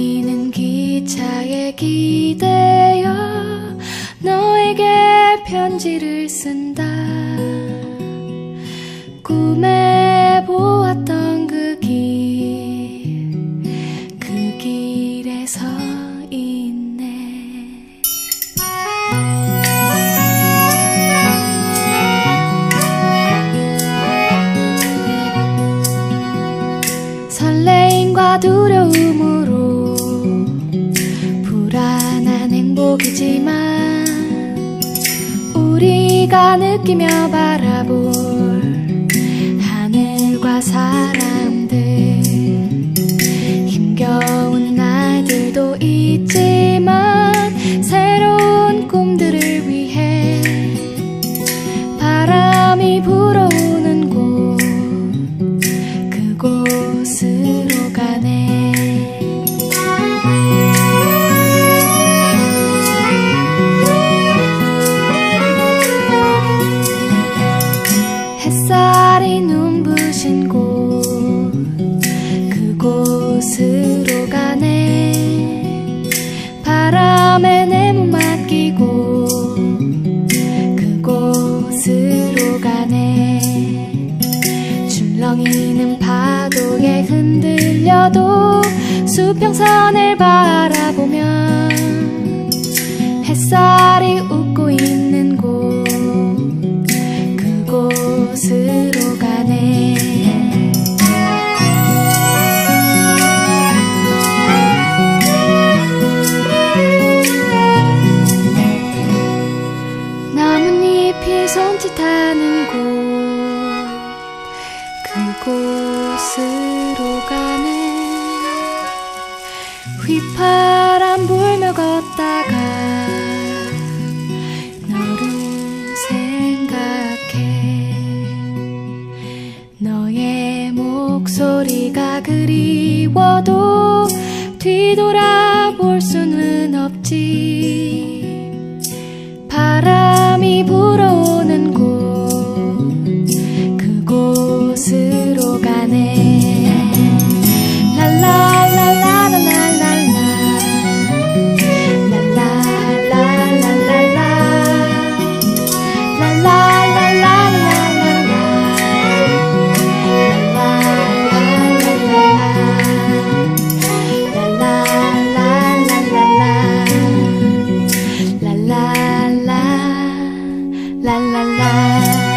덜컹이는 기차에 기대어 너에게 편지를 쓴다 꿈에 보았던 그 길, 그 길에 서 있네. 설레임과 두려움으 행복이지만 우리가 느끼며 바라볼 하늘과 사람들. 힘겨운 날들도 있지만 새로운 꿈들을 위해 바람이 불어오는 곳 그곳으로 가네 가네 줄렁이는 파도에 흔들려도 수평선을 바라보면 햇살이 웃고 있는 그곳으로 가네. 휘파람 불며 걷다가 너를 생각해. 너의 목소리가 그리워도 뒤돌아볼 수는 없지 啦啦啦。